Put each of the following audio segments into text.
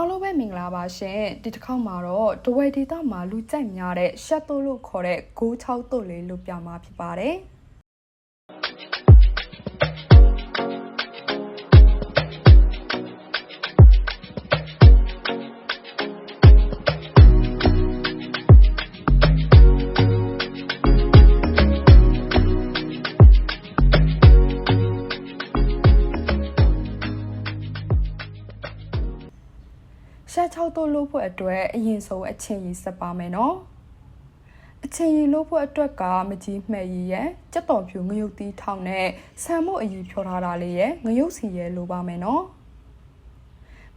အားလုံးပဲမင်္ဂလာပါရှင်ဒီတစ်ခေါက်မှာတော့ဒဝဲဒေတာမှာလူကြိုက်များတဲ့ရှက်တိုလို့ခေါ်တဲ့ဂိုး6တုတ်လေးလို့ပြမှာဖြစ်ပါတယ် 6တုတ်လို့ဖို့အတွက်အရင်ဆုံးအချင်းကြီးစက်ပါမယ်နော်အချင်းကြီးလို့ဖို့အတွက်ကမကြီးမှဲ့ရည်ရဲ့ကြက်တော်ဖြူငရုတ်တီးထောင်းနဲ့ဆန်မို့အကြီးဖြောထားတာလေးရဲ့ငရုတ်စီရဲ့လိုပါမယ်နော်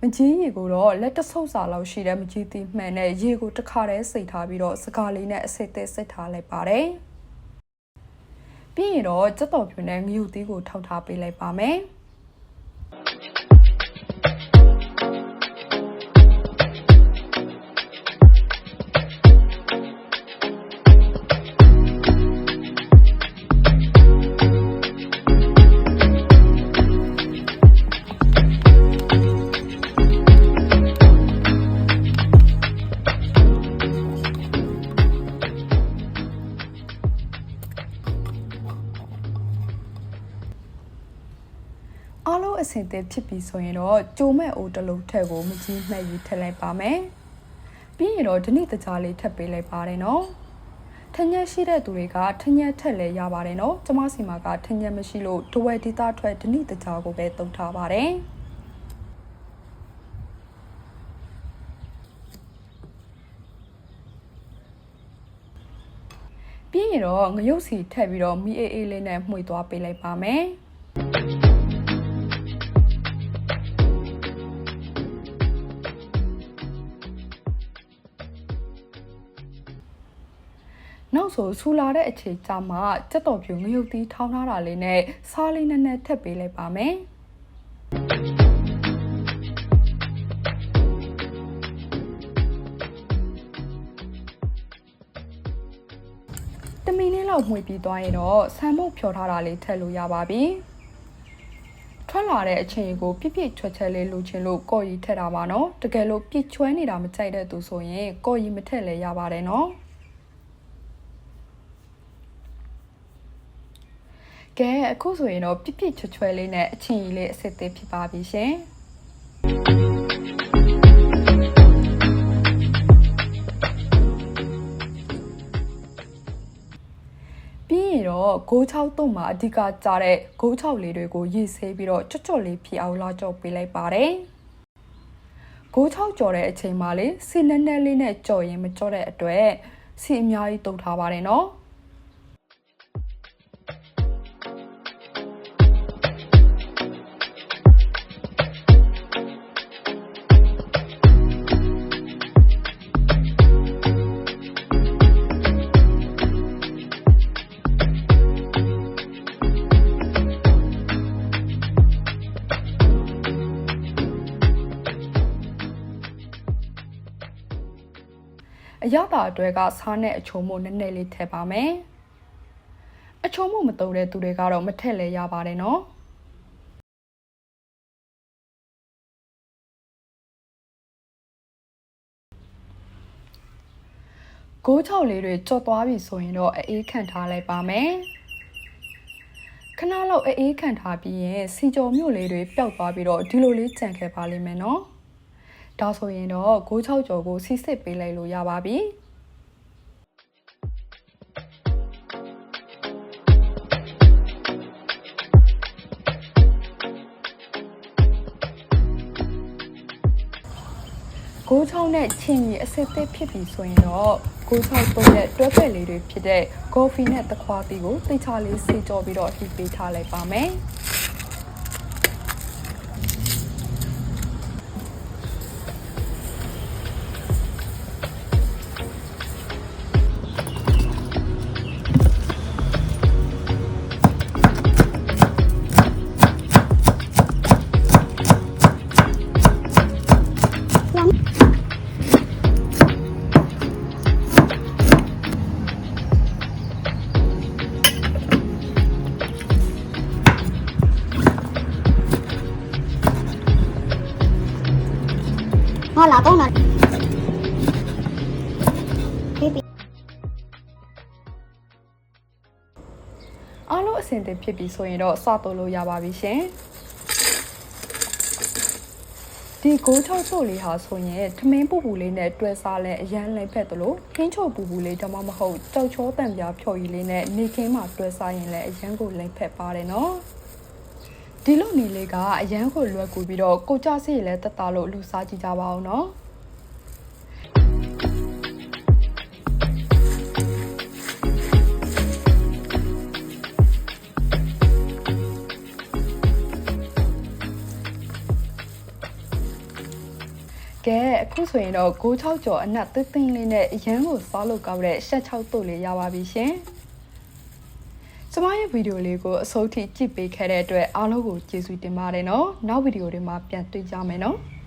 မကြီးရေကိုတော့လက်တဆုပ်စာလောက်ရှိတဲ့မကြီးတီးမှန်နဲ့ရေကိုတစ်ခါတည်းစိတ်ထားပြီးတော့စကားလေးနဲ့အစိတ်သက်စိတ်ထားလိုက်ပါတယ်ပြီးရင်တော့ကြက်တော်ဖြူနဲ့ငရုတ်တီးကိုထောက်ထားပေးလိုက်ပါမယ် အားလုံးအဆင်သင့်ဖြစ်ပြီဆိုရင်တော့ကြိုမဲ့အိုးတစ်လုံးထက်ကိုမကြီးမှဲ့ယူထည့်လိုက်ပါမယ်ပြီးရင်တော့ဒီနေ့တကြားလေးထပ်ပေးလိုက်ပါတယ်နော်ထညက်ရှိတဲ့သူတွေကထညက်ထက်လဲရပါတယ်နော်ကျမစီမှာကထညက်မရှိလို့ဒဝဲဒေတာထွက်ဒီနေ့တကြားကိုပဲတုံထားပါတယ်ပြီးရင်တော့ငရုတ်စီထည့်ပြီးတော့မီအေးအေးလေးနဲ့မှွေသွားပေးလိုက်ပါမယ် နောက်ဆိုဆူလာတဲ့အချိန်ကြာမှစက်တော်ပြူငရုတ်တီးထောင်းထားတာလေးနဲ့စားလေးနဲ့နဲ့ထပ်ပေးလိုက်ပါမယ်တမီလေးလောက်မှွေပြီးသွားရင်တော့ဆန်မုတ်ဖြောထားတာလေးထည့်လို့ရပါပြီထွက်လာတဲ့အချိန်ကိုပြစ်ပြစ်ချွတ်ချဲလေးလိုချင်လို့ကော်ရီထည့်တာပါနော်တကယ်လို့ပြစ်ချွဲနေတာမကြိုက်တဲ့သူဆိုရင်ကော်ရီမထည့်လဲရပါတယ်နော် ကဲအခုဆိုရင်တော့ပြစ်ပြစ်ချွတ်ချွဲလေးနဲ့အချင်းကြီးလေးအစ်စ်သေးဖြစ်ပါပြီရှင်ပြီးရင်တော့ဂိုး6တုံးမှာအဓိကကြတဲ့ဂိုး6လေးတွေကိုရေးဆေးပြီးတော့ကြွတ်ကြွတ်လေးဖြစ်အောင်လာကြော့ပေးလိုက်ပါတယ်ဂိုး6ကြော်တဲ့အချိန်မှာလေစီနက်နက်လေးနဲ့ကြော်ရင်မကြော့တဲ့အတွက်စီအများကြီးတုံထားပါတယ်နော် အရသာအတွဲကစားနဲ့အချုံမို့နည်းနည်းလေးထည့်ပါမယ်အချုံမို့မတုံတဲ့သူတွေကတော့မထည့်လဲရပါတယ်နော်ဂိုးချောက်လေးတွေကြော်သွားပြီဆိုရင်တော့အေးခန့်ထားလိုက်ပါမယ်ခဏလောက်အေးခန့်ထားပြီးရင်စီကြော်မြို့လေးတွေပျောက်သွားပြီးတော့ဒီလိုလေးကြံခဲ့ပါလိမ့်မယ်နော် ဒါဆိုရင်တော့ဂိုးချောက်ကြော်ကိုစီစစ်ပေးလိုက်လို့ရပါပြီဂိုးချောင်းနဲ့ချင်းရီအစစ်အသစ်ဖြစ်ပြီဆိုရင်တော့ဂိုးချောင်းသုံးတဲ့တွဲဖက်လေးတွေဖြစ်တဲ့ကော်ဖီနဲ့တခွားသီးကိုတိတ်ချလေးစေကြောပြီးတော့ဟီပေးထားလိုက်ပါမယ်။ ဟာလာတော့နော်ဘေဘီအားလုံးအဆင်သင့်ဖြစ်ပြီဆိုရင်တော့စတိုးလို့ရပါပြီရှင်ဒီကိုချောက်ချို့လေးဟာဆိုရင်ထမင်းပူပူလေးနဲ့တွဲစားလဲအရန်လိမ့်ဖက်သလိုခင်းချို့ပူပူလေးဒါမှမဟုတ်ကြောက်ချောတန်ပြားဖြော်ရည်လေးနဲ့နေခင်းမှာတွဲစားရင်လည်းအရန်ကိုလိမ့်ဖက်ပါတယ်နော် ဒီလိုနေလေးကအရန်ကိုလွယ်ကူပြီးတော့ကိုကြစီလည်းတက်တာလို့လူစားကြည့်ကြပါအောင်နော်ကဲအခုဆိုရင်တော့96ကျော်အနက်သစ်သင်းလေးနဲ့အရန်ကိုစားလို့ကောင်းတဲ့ရှက်6တုပ်လေးရပါပြီရှင်။ ကျမရဲ့ဗီဒီယိုလေးကိုအဆုံးထိကြည့်ပေးခဲ့တဲ့အတွက်အားလုံးကိုကျေးဇူးတင်ပါတယ်နော်။နောက်ဗီဒီယိုတွေမှာပြန်တွေ့ကြမယ်နော်။